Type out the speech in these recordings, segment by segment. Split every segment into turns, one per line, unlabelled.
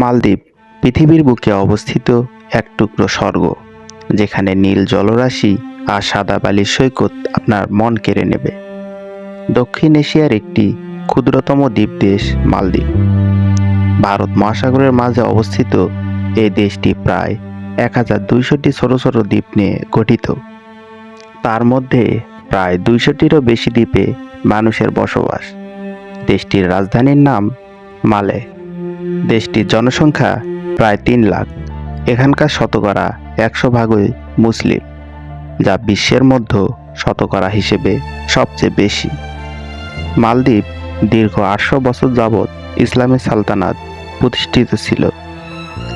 মালদ্বীপ পৃথিবীর বুকে অবস্থিত এক টুকরো স্বর্গ, যেখানে নীল জলরাশি আর সাদা বালির সৈকত আপনার মন কেড়ে নেবে। দক্ষিণ এশিয়ার একটি ক্ষুদ্রতম দ্বীপ দেশ মালদ্বীপ। ভারত মহাসাগরের মাঝে অবস্থিত এই দেশটি প্রায় এক হাজার দুইশোটি ছোট ছোট দ্বীপ নিয়ে গঠিত। তার মধ্যে প্রায় দুইশোটিরও বেশি দ্বীপে মানুষের বসবাস। দেশটির রাজধানীর নাম মালে। দেশটির জনসংখ্যা প্রায় তিন লাখ। এখানকার শতকরা একশো ভাগই মুসলিম, যা বিশ্বের মধ্যে শতকরা হিসেবে সবচেয়ে বেশি। মালদ্বীপ দীর্ঘ আটশো বছর যাবৎ ইসলামী সালতানাত প্রতিষ্ঠিত ছিল।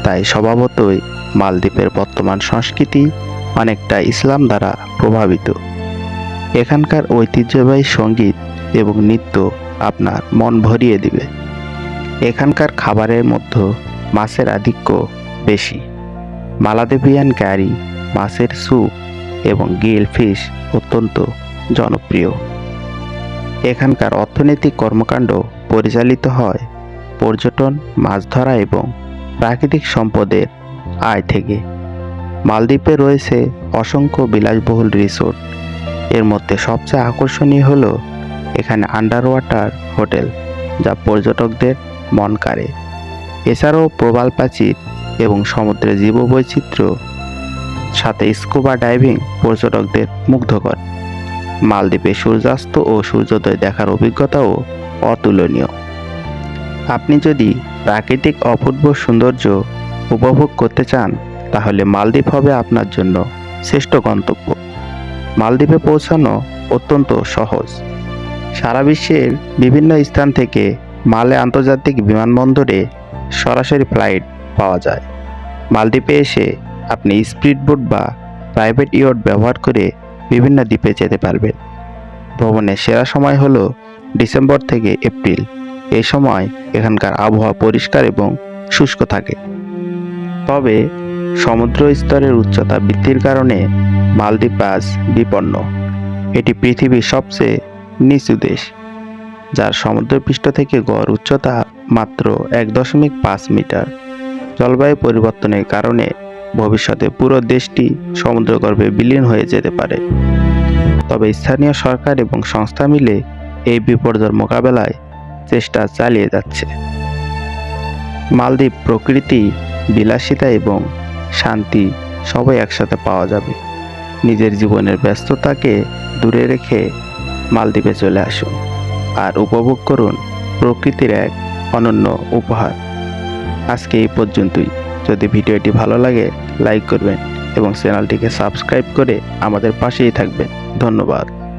তাই স্বভাবতই মালদ্বীপের বর্তমান সংস্কৃতি অনেকটা ইসলাম দ্বারা প্রভাবিত। এখানকার ঐতিহ্যবাহী সংগীত এবং নৃত্য আপনার মন ভরিয়ে দিবে। এখানকার খাবারের মধ্যে মাছের আধিক্য বেশি। মালাদেবিয়ান কারি মাছের স্যুপ এবং গিল ফিশ অত্যন্ত জনপ্রিয়। এখানকার অর্থনৈতিক কর্মকাণ্ড পরিচালিত হয় পর্যটন, মাছ ধরা এবং প্রাকৃতিক সম্পদের আয় থেকে। মালদ্বীপে রয়েছে অসংখ্য বিলাসবহুল রিসোর্ট। এর মধ্যে সবচেয়ে আকর্ষণীয় হলো এখানে আন্ডার ওয়াটার হোটেল, যা পর্যটকদের মন কাড়ে। এছাড়াও প্রবাল প্রাচীর এবং সমুদ্রের জীববৈচিত্র্য সাথে স্কুবা ডাইভিং পর্যটকদের মুগ্ধ করে। মালদ্বীপে সূর্যাস্ত ও সূর্যোদয় দেখার অভিজ্ঞতাও অতুলনীয়। আপনি যদি প্রাকৃতিক অপূর্ব সৌন্দর্য উপভোগ করতে চান, তাহলে মালদ্বীপ হবে আপনার জন্য শ্রেষ্ঠ গন্তব্য। মালদ্বীপে পৌঁছানো অত্যন্ত সহজ। সারা বিশ্বের বিভিন্ন স্থান থেকে মালে আন্তর্জাতিক বিমানবন্দরে সরাসরি ফ্লাইট পাওয়া যায়। মালদ্বীপে এসে আপনি স্পিড স্পিডবোট বা প্রাইভেট ইয়ট ব্যবহার করে বিভিন্ন দ্বীপে যেতে পারবেন। ভ্রমণের সেরা সময় হল ডিসেম্বর থেকে এপ্রিল। এই সময় এখানকার আবহাওয়া পরিষ্কার এবং শুষ্ক থাকে। তবে সমুদ্র স্তরের উচ্চতা বৃদ্ধির কারণে মালদ্বীপ আজ বিপন্ন। এটি পৃথিবীর সবচেয়ে নিচু দেশ। যার সমুদ্রপৃষ্ঠ থেকে গড় উচ্চতা মাত্র এক দশমিক পাঁচ মিটার। জলবায়ু পরিবর্তনের কারণে ভবিষ্যতে পুরো দেশটি সমুদ্রগর্ভে বিলীন হয়ে যেতে পারে। তবে স্থানীয় সরকার এবং সংস্থা মিলে এই বিপর্যয়ের মোকাবেলায় চেষ্টা চালিয়ে যাচ্ছে। মালদ্বীপ প্রকৃতি, বিলাসিতা এবং শান্তি সবাই একসাথে পাওয়া যাবে। নিজের জীবনের ব্যস্ততাকে দূরে রেখে মালদ্বীপে চলে আসুন। আর উপভোগ করুন প্রকৃতির এক অনন্য উপহার। আজকে এই পর্যন্তই। যদি ভিডিওটি ভালো লাগে, লাইক করবেন এবং চ্যানেলটিকে সাবস্ক্রাইব করে আমাদের পাশেই থাকবেন। ধন্যবাদ।